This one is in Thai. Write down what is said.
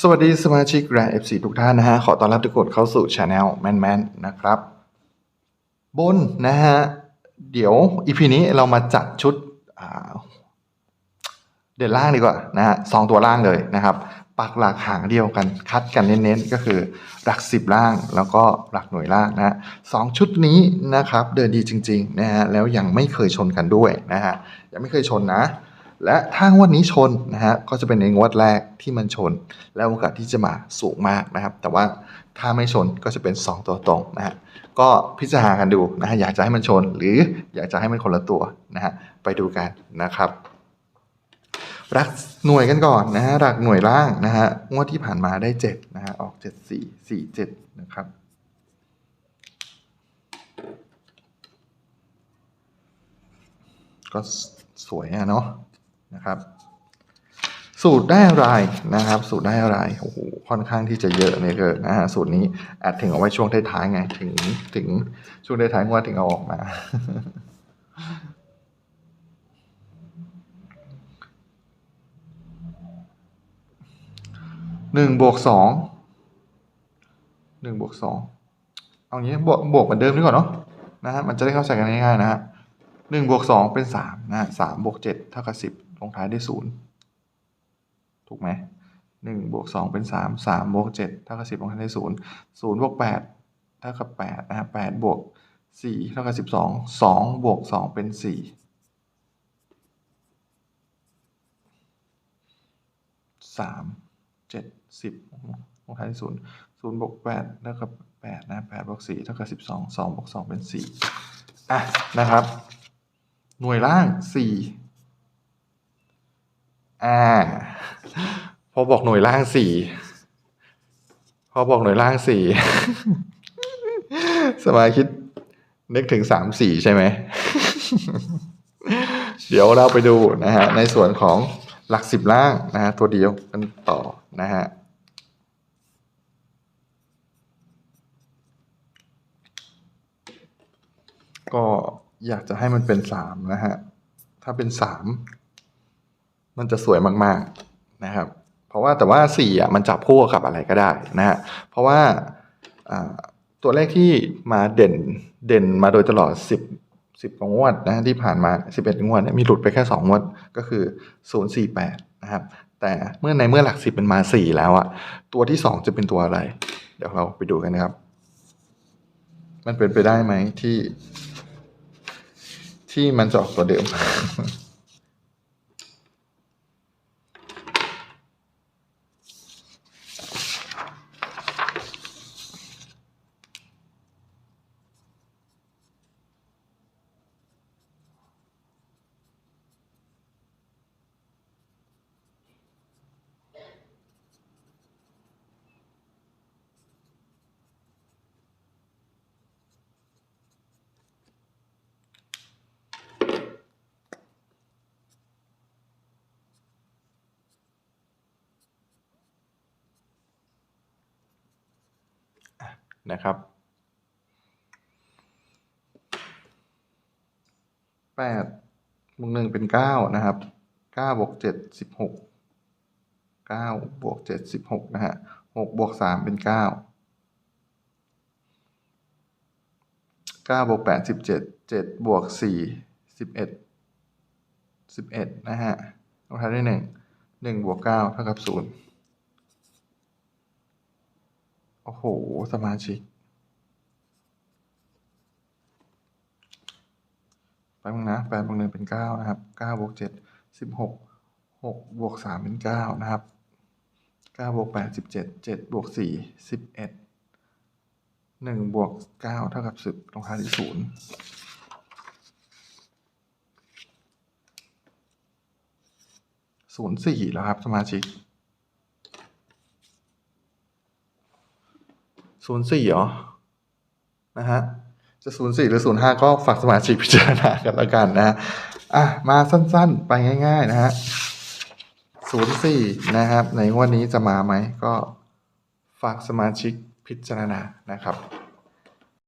สวัสดีสมาชิกแร FC ทุกท่านนะฮะ ขอต้อนรับทุกคนเข้าสู่ช anel แมนแมนนะครับ บนนะฮะ เดี๋ยวอีพีนี้เรามาจัดชุดเด่นล่างดีกว่านะฮะสองตัวล่างเลยนะครับ ปักหลักหางเดียวกันคัดกันเน้นๆ ก็คือหลักสิบล่างแล้วก็หลักหน่วยล่างนะฮะสองชุดนี้นะครับ เดินดีจริง ๆ นะฮะแล้วยังไม่เคยชนกันด้วยนะฮะยังไม่เคยชนนะ และถ้างวดนี้ชนนะฮะก็จะเป็นในงวดแรกที่มันชน แล้วโอกาสที่จะมาสูงมากนะครับ แต่ว่าถ้าไม่ชนก็จะเป็น 2 ตัวตรงนะฮะก็พิจารณากันดูนะฮะอยากจะให้มันชน หรืออยากจะให้มันคนละตัวนะฮะไปดูกันนะครับรักหน่วยกันก่อนนะฮะหลักหน่วยล่างนะฮะงวดที่ผ่านมาได้7นะฮะออก 7 4 4 7 นะครับก็สวยอะเนาะ นะครับ สูตรได้อะไรนะครับ สูตรได้อะไรโอ้โหค่อนข้างที่จะเยอะเลยเกินนะฮะสูตรนี้อาจถึงเอาไว้ช่วงท้ายๆไงถึงถึงช่วงท้ายๆงวดถึงเอาออกมาหนึ่งบวกสองหนึ่งบวกสองเอางี้บวกบวกเหมือนเดิมดีกว่าเนาะนะฮะมันจะได้เข้าใจกันง่ายๆนะฮะหนึ่งบวกสองเป็นสามนะฮะสามบวกเจ็ดเท่ากับสิบ ลงท้ายด้วยศูนย์ถูกไหมหนึ่งบวกสองเป็นสามสามบวกเจ็ดเท่ากับสิบลงท้ายด้วยศูนย์ศูนย์บวกแปดเท่ากับแปดนะฮะแปดบวกสี่เท่ากับสิบสองสองบวกสองเป็นสี่สามเจ็ดสิบลงท้ายด้วยศูนย์ศูนย์บวกแปดเท่ากับแปดนะแปดบวกสี่เท่ากับสิบสองสองบวกสองเป็นสี่อะนะครับ หน่วยล่างสี่ อ่า พอบอกหน่วยล่างสี่ พอบอกหน่วยล่างสี่ สมาคิดนึกถึงสามสี่ใช่ไหม เดี๋ยวเราไปดูนะฮะในส่วนของหลักสิบล่างนะฮะตัวเดียวกันต่อนะฮะก็อยากจะให้มันเป็นสามนะฮะ ถ้าเป็นสาม มันจะสวยมากๆนะครับ เพราะว่าแต่ว่าสี่อะมันจับคู่กับอะไรก็ได้นะฮะเพราะว่าตัวเลขที่มาเด่นเด่นมาโดยตลอดสิบสิบกว่างวดนะที่ผ่านมาสิบเอ็ดงวดมีหลุดไปแค่สองงวดก็คือศูนย์สี่แปดนะครับ แต่เมื่อในเมื่อหลักสิบเป็นมาสี่แล้วอะตัวที่สองจะเป็นตัวอะไร เดี๋ยวเราไปดูกันนะครับ มันเป็นไปได้ไหมที่ ที่มันจะออกตัวเดิม นะครับแปดบวกหนึ่งเป็นเก้านะครับเก้าบวกเจ็ดสิบหกเก้าบวกเจ็ดสิบหกนะฮะหกบวกสามเป็นเก้าเก้าบวกแปดสิบเจ็ดเจ็ดบวกสี่สิบเอ็ดสิบเอ็ดนะฮะลงท้ายด้วยหนึ่งหนึ่งบวกเก้าเท่ากับศูนย์ โอ้โห สมาชิกแป๊บนึงนะแปดบวกหนึ่งเป็นเก้านะครับเก้าบวกเจ็ดสิบหกหกบวกสามเป็นเก้านะครับเก้าบวกแปดสิบเจ็ดเจ็ดบวกสี่สิบเอ็ดหนึ่งบวกเก้าเท่ากับสิบลงท้ายด้วยศูนย์ศูนย์สี่แล้วครับ สมาชิก ศูนย์สี่เหรอ นะฮะ จะศูนย์สี่หรือศูนย์ห้าก็ฝากสมาชิกพิจารณากันแล้วกันนะฮะอะ มาสั้นๆ ไปง่ายๆนะฮะศูนย์สี่นะครับ ในวันนี้จะมาไหม ก็ฝากสมาชิกพิจารณานะครับ